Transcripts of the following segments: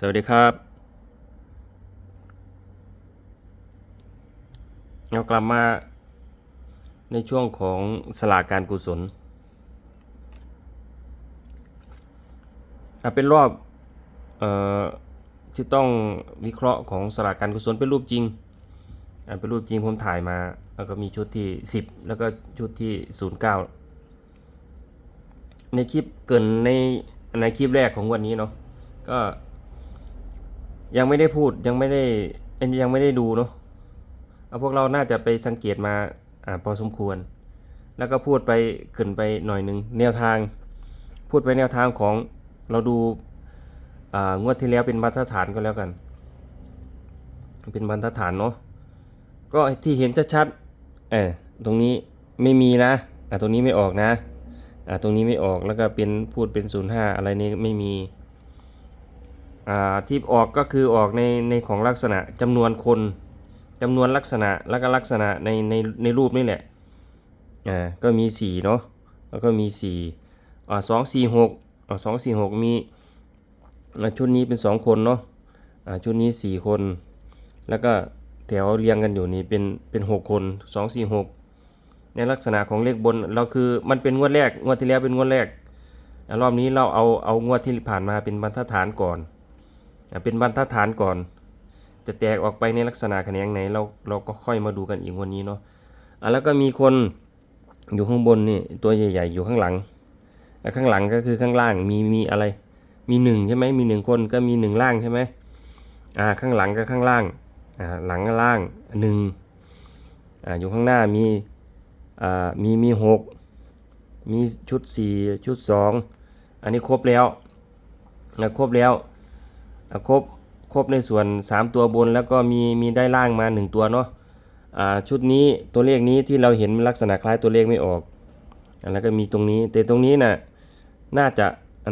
สวัสดีครับเรากลับมาในช่วงของสลากการกุศลอะเป็นรอบเอ่อที่ต้องวิเคราะห์ของสลากการกุศลเป็นรูปจริง เป็นรูปจริงผมถ่ายมา แล้วก็มีชุดที่ 10 แล้วก็ชุดที่ 09 ในคลิปเกินในในคลิปแรกของวันนี้เนาะก็ ยังไม่ได้พูดยังไม่ได้ยังไม่ได้ดูเนาะเอาพวกเราน่าจะไปสังเกตมาอ่าพอสมควร แล้วก็พูดไปขึ้นไปหน่อยหนึ่งแนวทาง พูดไปแนวทางของเราดูอ่างวดที่แล้วเป็นมาตรฐานก็แล้วกัน เป็นมาตรฐานเนาะก็ที่เห็นชัดๆเออตรงนี้ไม่มีนะอ่าตรงนี้ไม่ออกนะอ่าตรงนี้ไม่ออกแล้วก็เป็นพูดเป็นศูนย์ห้าอะไรนี้ไม่มี ที่ออกก็คือออกในในของลักษณะจำนวนคนจำนวนลักษณะแล้วก็ลักษณะในในในรูปนี่แหละอ่าก็มีสี่เนาะแล้วก็มีสี่อ่าสองสี่หกอ่าสองสี่หกมีชุดนี้เป็นสองคนเนาะอ่าชุดนี้สี่คน แล้วก็แถวเรียงกันอยู่นี่เป็นเป็นหกคนสองสี่หกในลักษณะของเลขบนเราคือมันเป็นงวดแรกงวดที่แล้วเป็นงวดแรกรอบนี้เราเอาเอางวดที่ผ่านมาเป็นบรรทัดฐานก่อน เป็นบรรทัดฐานก่อน จะแตกออกไปในลักษณะแขนงไหนเราเราก็ค่อยมาดูกันอีกวันนี้เนาะอะแล้วก็มีคนอยู่ข้างบนนี่ตัวใหญ่ ๆ อยู่ข้างหลังอะข้างหลังก็คือข้างล่างมีมีอะไร มีหนึ่งใช่ไหมมีหนึ่งคนก็มีหนึ่งล่างใช่ไหมอ่าข้างหลังก็ข้างล่างอ่าหลังก็ล่างหนึ่งอ่าอยู่ข้างหน้ามีอ่ามีมีหกมีชุดสี่ชุดสองอันนี้ครบแล้วอะครบแล้ว ครบครบในส่วน 3 ตัวบนแล้วก็มีมีได้ล่างมา 1 ตัวเนาะอ่าชุดนี้ตัวเลขนี้ที่เราเห็นลักษณะคล้ายตัวเลขไม่ออกอแล้วก็มีตรงนี้แต่ตรงนี้น่ะน่าจะ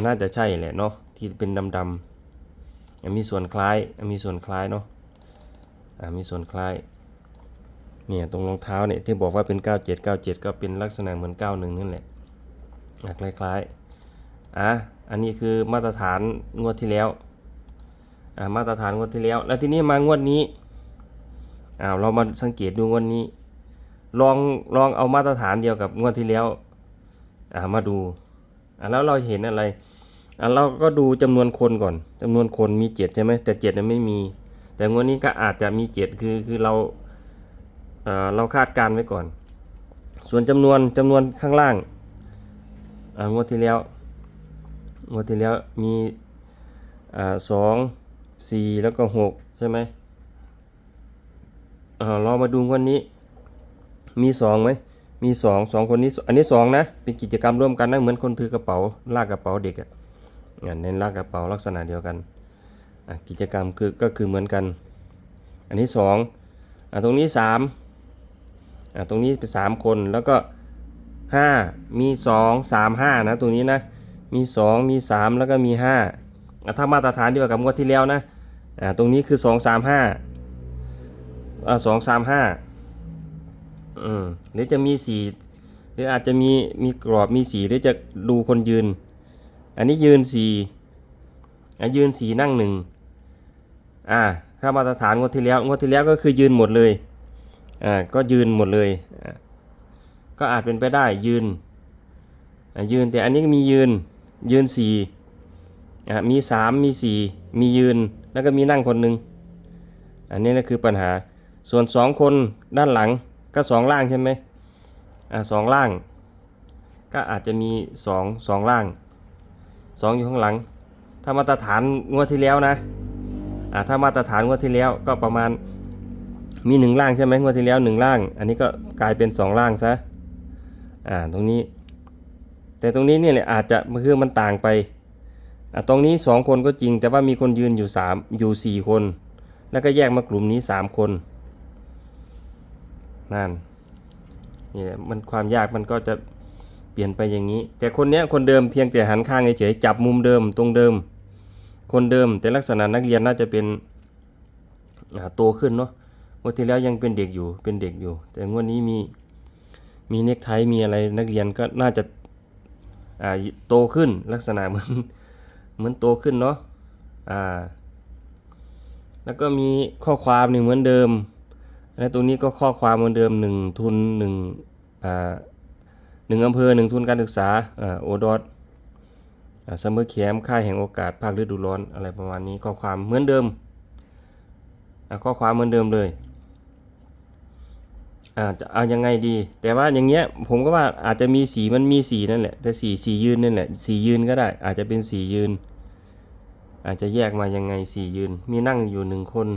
น่าจะใช่แหละเนาะที่เป็นดำๆมีส่วนคล้ายมีส่วนคล้ายเนาะะมีส่วนคล้ายเนี่ยตรงรองเท้าเนี่ยที่บอกว่าเป็น 97 97 ก็เป็นลักษณะเหมือน 91 นั่นแหละคล้ายๆอะอันนี้คือมาตรฐานงวดที่แล้ว มาตรฐานงวดที่แล้ว แล้วทีนี้มางวดนี้อ้าวเรามาสังเกตดูงวดนี้ ลองลองเอามาตรฐานเดียวกับงวดที่แล้วอ่ามาดูอ่าแล้วเราเห็นอะไรอ่าเราก็ดูจำนวนคนก่อนจำนวนคนมีเจ็ดใช่ไหมแต่เจ็ดนั้นไม่มี แต่งวดนี้ก็อาจจะมีเจ็ดคือคือเราเอ่อเราคาดการณ์ไว้ก่อน ส่วนจำนวนจำนวนข้างล่างอ่างวดที่แล้วงวดที่แล้วมีอ่าสอง สี่แล้วก็หกใช่ไหมอ่าเรามาดูวันนี้ มีสองไหมมีสองสองคนนี้อันนี้สองนะ เป็นกิจกรรมร่วมกันนะเหมือนคนถือกระเป๋าลากกระเป๋าเด็กอะ่ะเน้นลากกระเป๋าลักษณะเดียวกันกิจกรรมคือก็คือเหมือนกัน อันนี้สองอ่าตรงนี้สามอ่าตรงนี้เป็นสามคนแล้วก็ห้ามีสองสามห้านะตรงนี้นะมีสองมีสามแล้วก็มีห้าอะถ้ามาตรฐานเดียวกับงวดที่แล้วนะ อ่าตรงนี้คือสองสามห้าอ่าสองสามห้าอืมหรือจะมีสีหรืออาจจะมีมีกรอบมีสีหรือจะดูคนยืน อันนี้ยืนสีอะยืนสีนั่งหนึ่งอ่าถ้ามาตรฐานงวดที่แล้วงวดที่แล้วก็คือยืนหมดเลยอ่าก็ยืนหมดเลยก็อาจเป็นไปได้ยืนอ่ายืนแต่อันนี้มียืนยืนสี่อะมีสามมีสี่มียืน แล้วก็มีนั่งคนหนึ่งอันนี้นะคือปัญหาส่วนสองคนด้านหลังก็สองล่างใช่ไหมอะสองล่าง ก็อาจจะมีสองสองล่างสองอยู่ข้างหลัง ถ้ามาตรฐานงวดที่แล้วนะอะถ้ามาตรฐานงวดที่แล้วก็ประมาณมีหนึ่งล่างใช่ไหมงวดที่แล้วหนึ่งล่าง อันนี้ก็กลายเป็นสองล่างซะอ่าตรงนี้ แต่ตรงนี้เนี่ยอาจจะคือมันต่างไป ตรงนี้สองคนก็จริง แต่ว่ามีคนยืนอยู่สามอยู่สี่คน แล้วก็แยกมากลุ่มนี้สามคนนั่นนี่แหละมันความยากมันก็จะเปลี่ยนไปอย่างนี้ แต่คนเนี้ยคนเดิมเพียงแต่หันข้างเฉยๆจับมุมเดิมตรงเดิม คนเดิมแต่ลักษณะนักเรียนน่าจะเป็นอ่าโตขึ้นเนาะงวดที่แล้วยังเป็นเด็กอยู่เป็นเด็กอยู่ แต่งวดนี้มีมีเน็กไทมีอะไรนักเรียนก็น่าจะอ่าโตขึ้นลักษณะเหมือน เหมือนโตขึ้นเนาะอ่า แล้วก็มีข้อความหนึ่งเหมือนเดิมและตรงนี้ก็ข้อความเหมือนเดิมหนึ่งทุนหนึ่งอ่าหนึ่งอำเภอหนึ่งทุนการศึกษาอ่าโอดอทเสมอแคมค่ายแห่งโอกาสภาคฤดูร้อนอะไรประมาณนี้ข้อความเหมือนเดิมอ่าข้อความเหมือนเดิมเลย อาจะเอายังไงดี แต่ว่าอย่างเงี้ยผมก็ว่าอาจจะมีสีมันมีสีนั่นแหละ แต่สีสียืนนั่นแหละ สียืนก็ได้ อาจจะเป็นสียืน อาจจะแยกมายังไงสียืน มีนั่งอยู่หนึ่งคน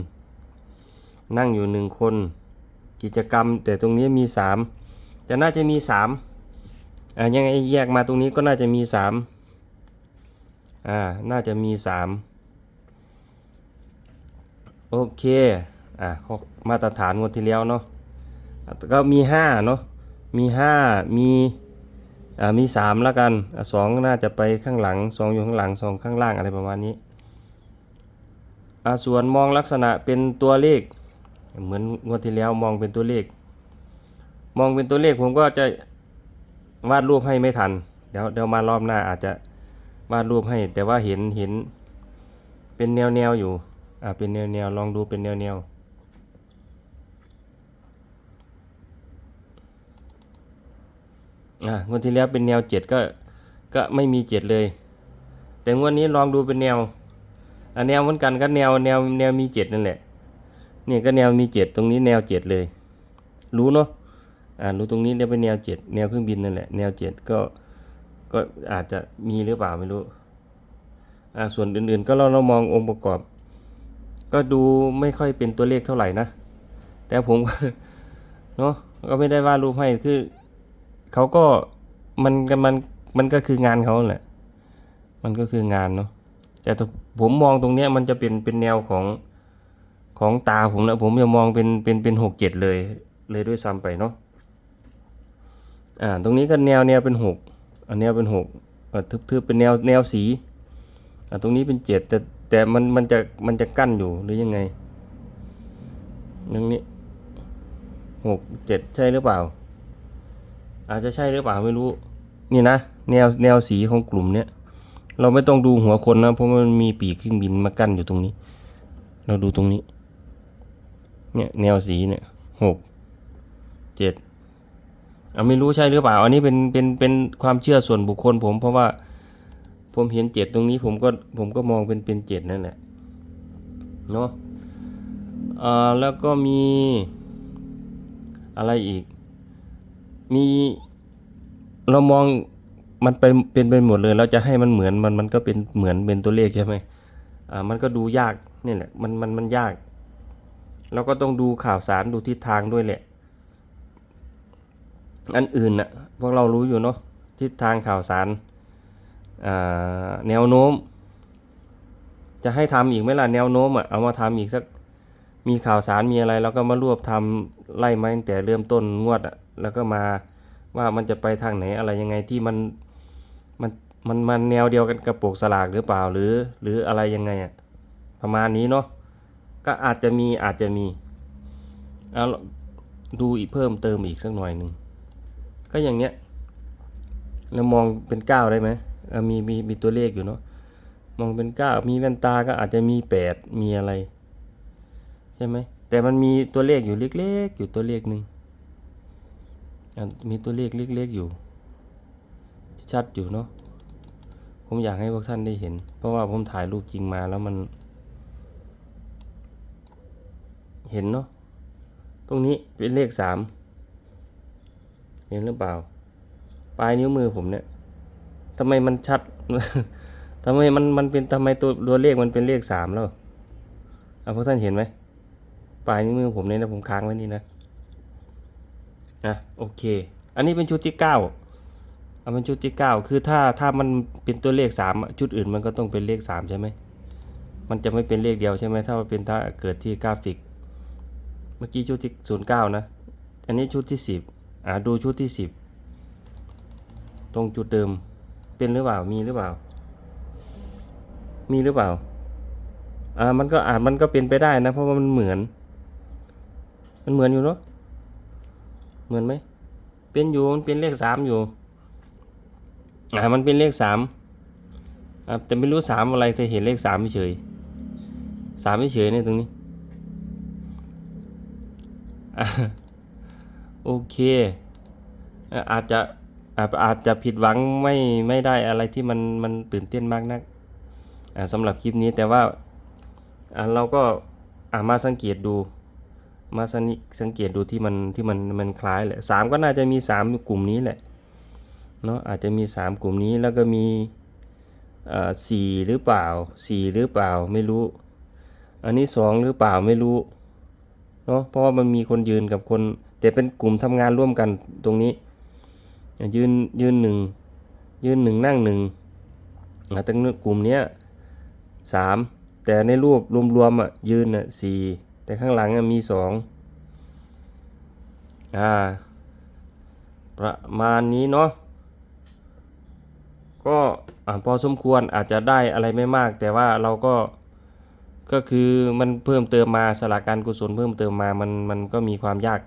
นั่งอยู่หนึ่งคน กิจกรรม แต่ตรงนี้มีสามจะน่าจะมีสามอ่ายังไงแยกมาตรงนี้ก็น่าจะมีสามอ่า น่าจะมีสามโอเค อ่ามาตรฐานงวดที่แล้วเนาะ ก็มีห้าเนาะมีห้ามีอ่ามีสามแล้วกันสองน่าจะไปข้างหลังสองอยู่ข้างหลังสองข้างล่างอะไรประมาณนี้อส่วนมองลักษณะเป็นตัวเลข เหมือนงวดที่แล้วมองเป็นตัวเลข มองเป็นตัวเลขผมก็จะวาดรูปให้ไม่ทัน เดี๋ยวเดี๋ยวมารอบหน้าอาจจะวาดรูปให้ แต่ว่าเห็นเห็นเป็นแนวแนวอยู่อ่าเป็นแนวแนวลองดูเป็นแนวแนว อ่างวดที่แล้วเป็นแนวเจ็ดก็ก็ไม่มีเจ็ดเลย แต่งวดนี้ลองดูเป็นแนวอันแนวเหมือนกันก็แนวแนวแนวมีเจ็ดนั่นแหละเนี่ยก็แนวมีเจ็ดตรงนี้แนวเจ็ดเลย รู้เนาะอ่ารู้ตรงนี้เนี่ยเป็นแนวเจ็ดแนวเครื่องบินนั่นแหละแนวเจ็ดก็ก็อาจจะมีหรือเปล่าไม่รู้อ่าส่วนอื่นๆ ก็เราเรามององค์ประกอบ ก็ดูไม่ค่อยเป็นตัวเลขเท่าไหร่นะ แต่ผมเนาะก็ไม่ได้วาดรูปให้คือ เขาก็มันมันมันก็คืองานเขาแหละ มันก็คืองานเนาะแต่ผมมองตรงเนี้ยมันจะเป็นเป็นแนวของของตาผมนะผมจะมองเป็นเป็นเป็นหกเจ็ดเลย เลยด้วยซ้ำไปเนาะอ่าตรงนี้ก็แนวแนวเป็นหกอันแนวเป็นหกอ่าทึบๆเป็นแนวแนวสีอ่าตรงนี้เป็นเจ็ดแต่แต่มันมันจะมันจะกั้นอยู่หรือยังไงตรงนี้หกเจ็ดใช่หรือเปล่า อาจจะใช่หรือเปล่าไม่รู้ นี่นะแนวแนวสีของกลุ่มเนี้ยเราไม่ต้องดูหัวคนนะเพราะมันมีปีกเครื่องบินมากั้นอยู่ตรงนี้ เราดูตรงนี้ เนี่ยแนวสีเนี่ยหกเจ็ดเอาไม่รู้ใช่หรือเปล่า อันนี้เป็นเป็นเป็นความเชื่อส่วนบุคคลผม เพราะว่าผมเห็นเจ็ดตรงนี้ผมก็ผมก็มองเป็นเป็นเจ็ดนั่นแหละเนาะอ่อแล้วก็มีอะไรอีก มีเรามองมันไปเป็นไปหมดเลยเราจะให้มันเหมือนมันมันก็เป็นเหมือนเป็นตัวเลขใช่ไหมอ่ามันก็ดูยากนี่แหละมันมันมันยาก เราก็ต้องดูข่าวสารดูทิศทางด้วยแหละ อันอื่นน่ะพวกเรารู้อยู่เนาะทิศทางข่าวสารอ่าแนวโน้ม จะให้ทำอีกไหมล่ะแนวโน้มอะเอามาทำอีกสักมีข่าวสารมีอะไรเราก็มารวบทำไล่มาตั้งแต่เริ่มต้นงวดอะ แล้วก็มาว่ามันจะไปทางไหนอะไรยังไงที่มันมันมันมันแนวเดียวกันกับปกสลากหรือเปล่าหรือ หรืออะไรยังไงอะประมาณนี้เนาะก็อาจจะมีอาจจะมีเอาดูอีกเพิ่มเติมอีกสักหน่อยหนึ่งก็อย่างเงี้ยเรามองเป็นเก้าได้ไหมมีมีมีตัวเลขอยู่เนาะมองเป็นเก้ามีแว่นตาก็อาจจะมีแปดมีอะไร ใช่ไหมแต่มันมีตัวเลขอยู่เล็กๆ อยู่ตัวเลขหนึ่ง มีตัวเลขเล็กๆอยู่ ชัดอยู่เนาะผมอยากให้พวกท่านได้เห็น เพราะว่าผมถ่ายรูปจริงมาแล้วมัน เห็นเนาะตรงนี้เป็นเลขสามเห็นหรือเปล่า ปลายนิ้วมือผมเนี่ยทำไมมันชัดทำไมมันมันเป็นทำไมตัวตัวเลขมันเป็นเลขสามแล้วเอาพวกท่านเห็นไหมปลายนิ้วมือผมเนี่ยนะผมค้างไว้นี่นะ อะโอเค อันนี้เป็นชุดที่เก้าเอาเป็นชุดที่เก้าคือถ้าถ้ามันเป็นตัวเลขสามชุดอื่นมันก็ต้องเป็นเลขสามใช่ไหมมันจะไม่เป็นเลขเดียวใช่ไหมถ้ามันเป็นถ้าเกิดที่กราฟิก เมื่อกี้ชุดที่ศูนย์เก้านะ อันนี้ชุดที่สิบอ่าดูชุดที่สิบตรงจุดเดิมเป็นหรือเปล่ามีหรือเปล่า มีหรือเปล่าอ่ามันก็อาจมันก็เป็นไปได้นะ เพราะว่ามันเหมือน มันเหมือนอยู่เนาะ เหมือนไหมเป็นอยู่มันเป็นเลขสามอยู่อ่ามันเป็นเลขสามอ่าแต่ไม่รู้สามอะไรแต่เห็นเลขสามเฉยสามเฉยเนี่ยตรงนี้โอเคอาจจะอาจจะผิดหวังไม่ไม่ได้อะไรที่มันมันตื่นเต้นมากนักสำหรับคลิปนี้แต่ว่าเราก็อะมาสังเกตดู มาสังสังเกตดูที่มันที่มันมันคล้ายแหละสามก็น่าจะมีสามกลุ่มนี้แหละเนาะอาจจะมีสามกลุ่มนี้แล้วก็มีอ่อสี่หรือเปล่าสี่หรือเปล่าไม่รู้ อันนี้สองหรือเปล่าไม่รู้เนาะเพราะว่ามันมีคนยืนกับคนแต่เป็นกลุ่มทำงานร่วมกันตรงนี้ยืนยืนหนึ่งยืนหนึ่งนั่งหนึ่งอะตั้งกลุ่มเนี้ยสามแต่ในรูปรวมๆอะยืนอะสี่ แต่ข้างหลังมีสองอ่า ประมาณนี้เนาะก็พอสมควรอาจจะได้อะไรไม่มาก แต่ว่าเราก็ก็คือมันเพิ่มเติมมาสลากการกุศลเพิ่มเติมมามันมันก็มีความยาก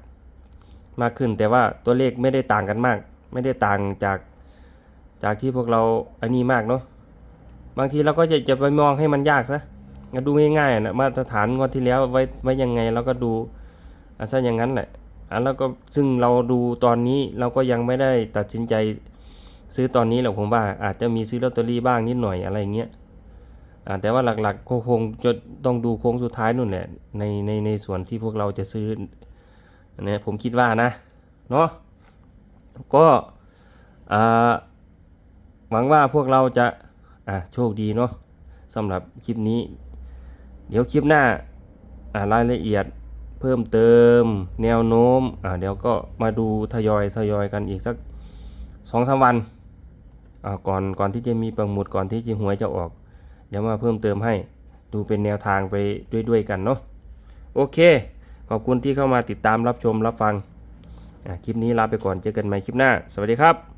มากขึ้น แต่ว่าตัวเลขไม่ได้ต่างกันมาก ไม่ได้ต่างจากจากที่พวกเราอันนี้มากเนาะบางทีเราก็จะจะไปมองให้มันยากซะ ดูง่ายๆนะมาตรฐานงวดที่แล้วไว้ไว้ยังไงเราก็ดูอะซะอย่างนั้นแหละอะแล้วก็ซึ่งเราดูตอนนี้เราก็ยังไม่ได้ตัดสินใจซื้อตอนนี้หรอกผมว่าอาจจะมีซื้อลอตเตอรี่บ้างนิดหน่อยอะไรเงี้ยอ่าแต่ว่าหลักๆก็คงจะต้องดูโค้งสุดท้ายนู่นแหละในในในส่วนที่พวกเราจะซื้อเนี่ยผมคิดว่านะเนาะก็อ่าหวังว่าพวกเราจะอ่าโชคดีเนาะสำหรับคลิปนี้ เดี๋ยวคลิปหน้าอ่ารายละเอียดเพิ่มเติม แนวโน้มอ่าเดี๋ยวก็มาดูทยอยทยอยกันอีกสักสองสามวันอ่าก่อนก่อนที่จะมีประมุดก่อนที่จะหวยจะออก เดี๋ยวมาเพิ่มเติมให้ดูเป็นแนวทางไปด้วยๆกันเนาะโอเค ขอบคุณที่เข้ามาติดตามรับชมรับฟังคลิปนี้ลาไปก่อนเจอกันใหม่คลิปหน้า สวัสดีครับ